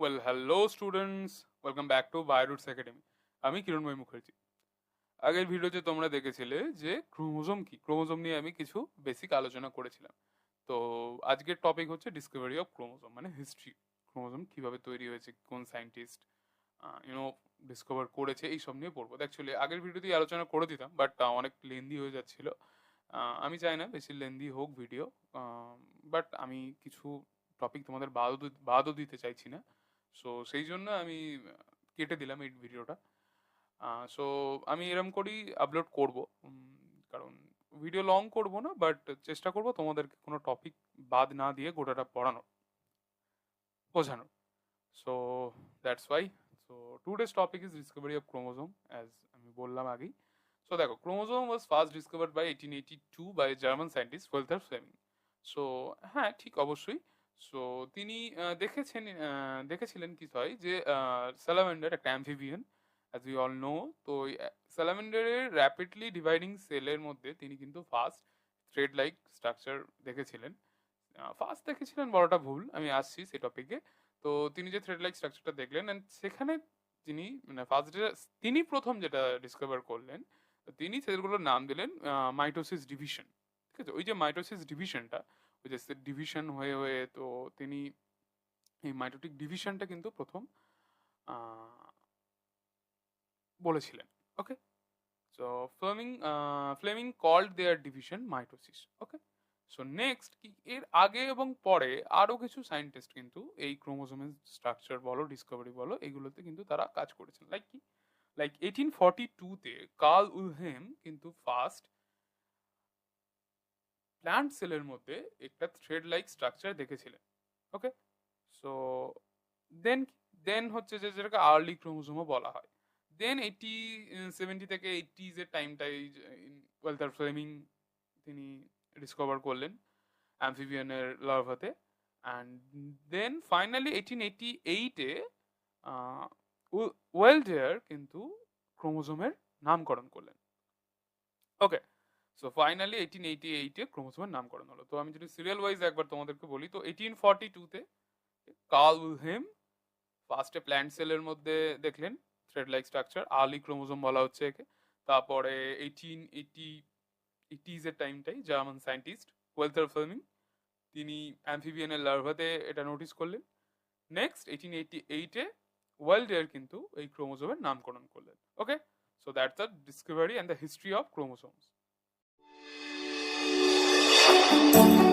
Well hello students welcome back to Bioroots academy আমি কিরণময় মুখার্জি। আগের ভিডিওতে তোমরা দেখেছিলে যে ক্রোমোজোম কি? ক্রোমোজোম নিয়ে আমি কিছু বেসিক আলোচনা করেছিলাম। তো আজকের টপিক হচ্ছে ডিসকভারি অফ ক্রোমোজোম মানে হিস্ট্রি ক্রোমোজোম কীভাবে তৈরি হয়েছে, কোন সায়েন্টিস্ট ইউনো ডিসকভার করেছে এই সব নিয়ে পড়ব। অ্যাকচুয়ালি আগের ভিডিওতেই আলোচনা করে দিতাম বাট অনেক লেন্দি হয়ে যাচ্ছিল। আমি চাই না বেশি লেন্দি হোক ভিডিও বাট আমি কিছু টপিক তোমাদের বাদও বাদও দিতে চাইছি না। সো সেই জন্য আমি কেটে দিলাম এই ভিডিওটা। সো আমি এরম করেই আপলোড করব। কারণ ভিডিও লং করব না বাট চেষ্টা করব তোমাদেরকে কোনো টপিক বাদ না দিয়ে গোটাটা পড়ানো বোঝানো so that's why so to today's topic is discovery of chromosome as আমি বললাম আগেই। সো দেখো chromosome was first discovered by eighteen eighty two by German scientist Walther Flemming so হ্যাঁ ঠিক অবশ্যই। সো তিনি দেখেছেন দেখেছিলেন কি হয় যে স্যালামেন্ডার একটা amphibian as we all know তো স্যালামেন্ডারের র্যাপিডলি ডিভাইডিং সেলের মধ্যে তিনি কিন্তু ফার্স্ট থ্রেড লাইক স্ট্রাকচার দেখেছিলেন ফার্স্ট দেখেছিলেন বড়টা ভুল, আমি আসছি সেই টপিকে তো, তিনি যে থ্রেড লাইক স্ট্রাকচারটা দেখলেন অ্যান্ড সেখানে তিনি মানে ফার্স্ট তিনি প্রথম যেটা ডিসকভার করলেন, তিনি সেগুলোর নাম দিলেন মাইটোসিস ডিভিশন ঠিক আছে? ওই যে মাইটোসিস ডিভিশনটা ওই ডিভিশন হয়ে হয়ে, তো তিনি এই মাইটোটিক ডিভিশনটা কিন্তু প্রথম বলেছিলেন okay so Flemming Flemming called their division mitosis okay so next কি, এর আগে এবং পরে আরও কিছু সায়েন্টিস্ট কিন্তু এই ক্রোমোজোমের স্ট্রাকচার বলো ডিসকভারি বলো, এগুলোতে কিন্তু তারা কাজ করেছেন। লাইক কি? লাইক এইটিন ফর্টি টুতে কার্ল উলহেম কিন্তু ফার্স্ট প্ল্যান্ট সেলের মধ্যে একটা থ্রেড লাইক স্ট্রাকচার দেখেছিলেন ওকে সো দেন দেন হচ্ছে যে যেটাকে আর্লি ক্রোমোজোমও বলা হয়। দেন এইটি সেভেন্টি থেকে এইটিজ এর টাইমটাই ওয়েলথার ফ্লেমিং তিনি ডিসকভার করলেন অ্যাম্ফিবিয়ানের লার্ভাতে and then finally eighteen eighty এইটে ওয়েলডেয়ার কিন্তু ক্রোমোজোমের নামকরণ করলেন। Okay so finally eighteen eighty এইটে ক্রোমোজোমের নামকরণ হলো। তো, আমি যদি সিরিয়াল ওয়াইজ একবার তোমাদেরকে বলি, তো এইটিন ফর্টি টুতে কার্ল উলহেম ফার্স্টে প্ল্যান্ট সেলের মধ্যে দেখলেন thread like structure early chromosome বলা হচ্ছে একে। তারপরে এইটিন এইটি এইটিজ এর টাইমটাই জার্মান সায়েন্টিস্ট ওয়েলথার ফিল্মিং তিনি অ্যাম্ফিবিয়ানের লার্ভাতে এটা নোটিস করলেন। নেক্সট এইটিন এইটি এইটে ওয়ার্ল্ড এর কিন্তু এই ক্রোমোজোমের নামকরণ করলেন। Okay so that's the discovery and the history of Thank you.